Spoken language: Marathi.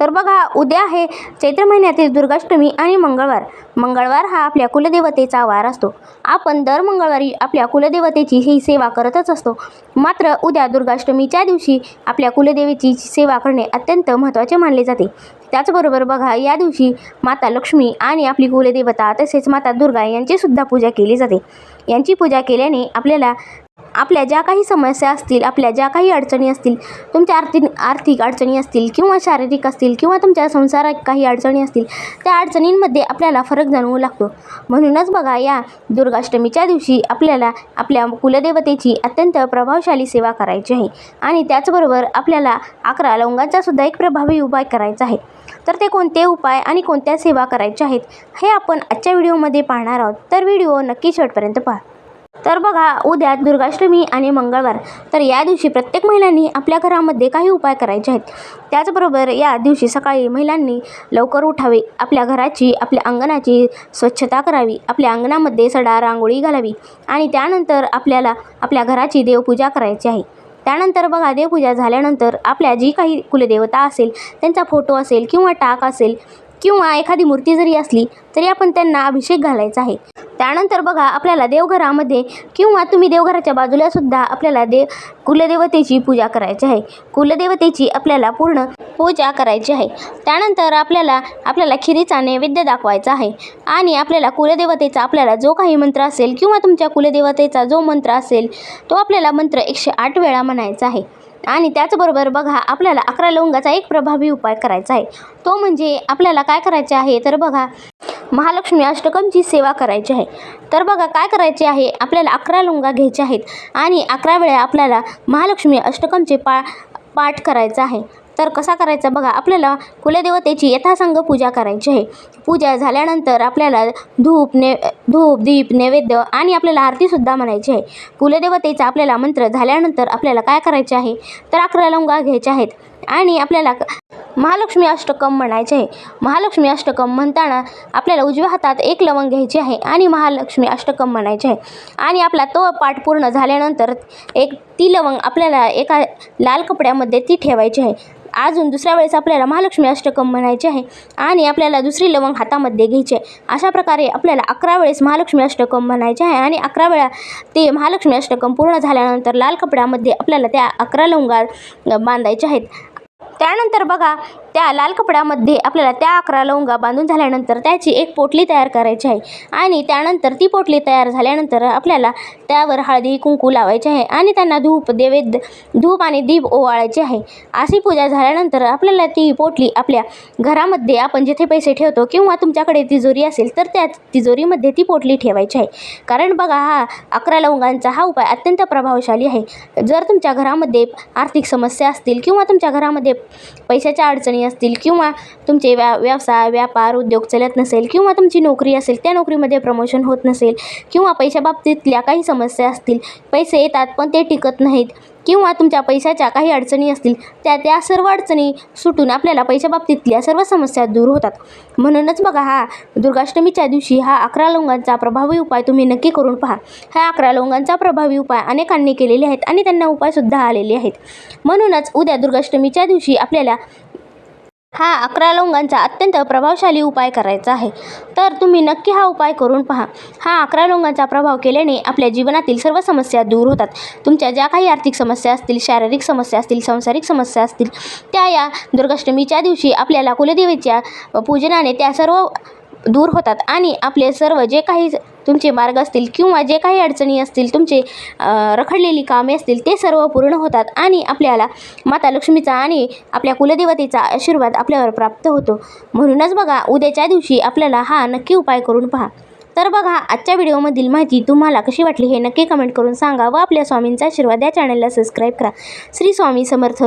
तर बघा उद्या आहे चैत्र महिन्यातील दुर्गाष्टमी आणि मंगळवार. मंगळवार हा आपल्या कुलदेवतेचा वार असतो. आपण दर मंगळवारी आपल्या कुलदेवतेची ही सेवा करतच असतो. मात्र उद्या दुर्गाष्टमीच्या दिवशी आपल्या कुलदेवीची सेवा करणे अत्यंत महत्त्वाचे मानले जाते. त्याचबरोबर बघा या दिवशी माता लक्ष्मी आणि आपली कुलदेवता तसेच माता दुर्गा यांची सुद्धा पूजा केली जाते. यांची पूजा केल्याने आपल्याला आपल्या ज्या काही समस्या असतील आपल्या ज्या काही अडचणी असतील तुमच्या आर्थिक आर्थिक अडचणी असतील किंवा शारीरिक असतील किंवा तुमच्या संसारात काही अडचणी असतील त्या अडचणींमध्ये आपल्याला फरक जाणवू लागतो. म्हणूनच बघा या दुर्गाष्टमीच्या दिवशी आपल्याला आपल्या कुलदेवतेची अत्यंत प्रभावशाली सेवा करायची आहे आणि त्याचबरोबर आपल्याला अकरा लवंगांचा सुद्धा एक प्रभावी उपाय करायचा आहे. तर ते कोणते उपाय आणि कोणत्या सेवा करायच्या आहेत हे आपण आजच्या व्हिडिओमध्ये पाहणार आहोत. तर व्हिडिओ नक्की शेवटपर्यंत पहा. तर बघा उद्या दुर्गाष्टमी आणि मंगळवार. तर या दिवशी प्रत्येक महिलांनी आपल्या घरामध्ये काही उपाय करायचे आहेत. त्याचबरोबर या दिवशी सकाळी महिलांनी लवकर उठावे आपल्या घराची आपल्या अंगणाची स्वच्छता करावी आपल्या अंगणामध्ये सडा रांगोळी घालावी आणि त्यानंतर आपल्याला आपल्या घराची देवपूजा करायची आहे. त्यानंतर बघा देवपूजा झाल्यानंतर आपल्या जी काही कुलदेवता असेल त्यांचा फोटो असेल किंवा टाक असेल किंवा एखादी मूर्ती जरी असली तरी आपण त्यांना अभिषेक घालायचा आहे. त्यानंतर बघा आपल्याला देवघरामध्ये किंवा तुम्ही देवघराच्या बाजूला सुद्धा आपल्याला देव कुलदेवतेची पूजा करायची आहे. कुलदेवतेची आपल्याला पूर्ण पूजा करायची आहे. त्यानंतर आपल्याला आपल्याला खिरीचा नैवेद्य दाखवायचा आहे. आणि आपल्याला कुलदेवतेचा आपल्याला जो काही मंत्र असेल किंवा तुमच्या कुलदेवतेचा जो मंत्र असेल तो आपल्याला मंत्र एकशे आठ वेळा म्हणायचा आहे. आणि त्याचबरोबर बघा आपल्याला अकरा लवंगाचा एक प्रभावी उपाय करायचा आहे. तो म्हणजे आपल्याला काय करायचे आहे? तर बघा महालक्ष्मी अष्टकमची सेवा करायची आहे. तर बघा काय करायचे आहे? आपल्याला अकरा लुंगा घ्यायचे आहेत आणि अकरा वेळा आपल्याला महालक्ष्मी अष्टकमचे पा पाठ करायचा आहे. तर कसा करायचा बघा आपल्याला कुलदेवतेची यथासंग पूजा करायची आहे. पूजा झाल्यानंतर आपल्याला धूप ने धूप दीप नैवेद्य आणि आपल्याला आरतीसुद्धा म्हणायची आहे. कुलदेवतेचा आपल्याला मंत्र झाल्यानंतर आपल्याला काय करायचे आहे? तर अकरा लवंगा घ्यायच्या आहेत आणि आपल्याला महालक्ष्मी अष्टकम म्हणायचे आहे. महालक्ष्मी अष्टकम म्हणताना आपल्याला उजव्या हातात एक लवंग घ्यायची आहे आणि महालक्ष्मी अष्टकम म्हणायचे आहे. आणि आपला तो पाठ पूर्ण झाल्यानंतर एक ती लवंग आपल्याला एका लाल कपड्यामध्ये ती ठेवायची आहे. अजून दुसऱ्या वेळेस आपल्याला महालक्ष्मी अष्टकम म्हणायचे आहे आणि आपल्याला दुसरी लवंग हातामध्ये घ्यायची आहे. अशा प्रकारे आपल्याला अकरा वेळेस महालक्ष्मी अष्टकम म्हणायचे आहे आणि अकरा वेळा ते महालक्ष्मी अष्टकम पूर्ण झाल्यानंतर लाल कपड्यामध्ये आपल्याला त्या अकरा लवंगा बांधायच्या आहेत. त्यानंतर बघा त्या लाल कपड्यामध्ये आपल्याला त्या अकरा लवंगा बांधून झाल्यानंतर त्याची एक पोटली तयार करायची आहे. आणि त्यानंतर ती पोटली तयार झाल्यानंतर आपल्याला त्यावर हळदी कुंकू लावायचे आहे आणि त्यांना धूप देवेद धूप आणि दीप ओवाळायचे आहे. अशी पूजा झाल्यानंतर आपल्याला ती पोटली आपल्या घरामध्ये आपण जिथे पैसे ठेवतो किंवा तुमच्याकडे तिजोरी असेल तर त्या तिजोरीमध्ये ती पोटली ठेवायची आहे. कारण बघा हा अकरा लवंगांचा हा उपाय अत्यंत प्रभावशाली आहे. जर तुमच्या घरामध्ये आर्थिक समस्या असतील किंवा तुमच्या घरामध्ये पैशाच्या अडचणी असतील किंवा तुमचे व्या व्यवसाय व्यापार उद्योग चालत नसेल किंवा तुमची नोकरी असेल त्या नोकरीमध्ये प्रमोशन होत नसेल किंवा पैशाबाबतीतल्या काही समस्या असतील पैसे येतात पण ते टिकत नाहीत किंवा तुमच्या पैशाच्या काही अडचणी असतील त्या त्या सर्व अडचणी सुटून आपल्याला पैशाबाबतीतल्या सर्व समस्या दूर होतात. म्हणूनच बघा हा दुर्गाष्टमीच्या दिवशी हा अकरा लवंगांचा प्रभावी उपाय तुम्ही नक्की करून पहा. ह्या अकरा लवंगांचा प्रभावी उपाय अनेकांनी केलेले आहेत आणि त्यांना उपायसुद्धा आलेले आहेत. म्हणूनच उद्या दुर्गाष्टमीच्या दिवशी आपल्याला हा अकरा लवंगांचा अत्यंत प्रभावशाली उपाय करायचा आहे. तर तुम्ही नक्की हा उपाय करून पहा. हा अकरा लवंगांचा प्रभाव केल्याने आपल्या जीवनातील सर्व समस्या दूर होतात. तुमच्या ज्या काही आर्थिक समस्या असतील शारीरिक समस्या असतील सांसारिक समस्या असतील त्या या दुर्गाष्टमीच्या दिवशी आपल्याला कुलदेवीच्या पूजनाने त्या सर्व दूर होतात आणि आपले सर्व जे काही तुमचे मार्ग असतील किंवा जे काही अडचणी असतील तुमचे रखडलेली कामे असतील ते सर्व पूर्ण होतात आणि आपल्याला माता लक्ष्मीचा आणि आपल्या कुलदेवतेचा आशीर्वाद आपल्यावर प्राप्त होतो. म्हणूनच बघा उद्याच्या दिवशी आपल्याला हा नक्की उपाय करून पहा. तर बघा आजच्या व्हिडिओमधील माहिती तुम्हाला कशी वाटली हे नक्की कमेंट करून सांगा व आपल्या स्वामींचा आशीर्वाद या चॅनलला सबस्क्राईब करा. श्री स्वामी समर्थ.